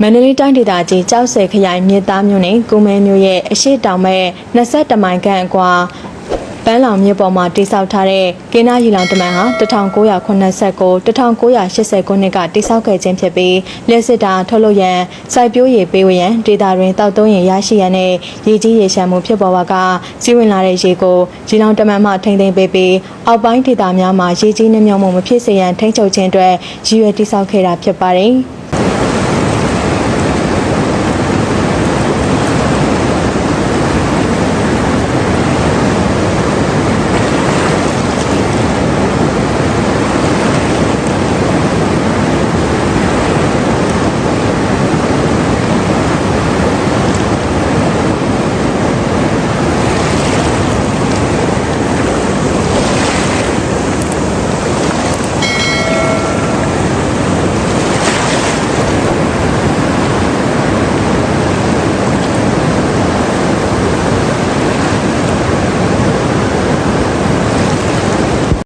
မန္တလေးတိုင်းဒေသကြီးကြောက်ဆယ်ခရိုင်မြစ်သားမြို့နယ်ကုမဲမြို့ရဲ့အရှိတောင်မဲ့22မိုင်ခန့်အကွာပန်းလောင်မြစ်ပေါ်မှာတိစောက်ထားတဲ့ကင်းနာရီလောင်တမန်ဟာ1989 1980ခုနှစ်ကတိစောက်ခဲ့ခြင်းဖြစ်ပြီးလက်စစ်တာထုတ်လုပ်ရန်စိုက်ပျိုးရေးပေးဝရန်ဒေတာတွင်တောက်သုံးရင်ရရှိရန်နဲ့ရေကြီးရေရှမ်းမှုဖြစ်ပေါ်ပါကစီးဝင်လာတဲ့ရေကိုရီလောင်တမန်မှထိမ့်သိမ်းပေးပြီးအောက်ပိုင်းဒေတာများမှာရေကြီးနှမြောက်မှုမဖြစ်စေရန်ထိန်းချုပ်ခြင်းအတွက်ရည်ရွယ်တိစောက်ခဲ့တာဖြစ်ပါတယ်။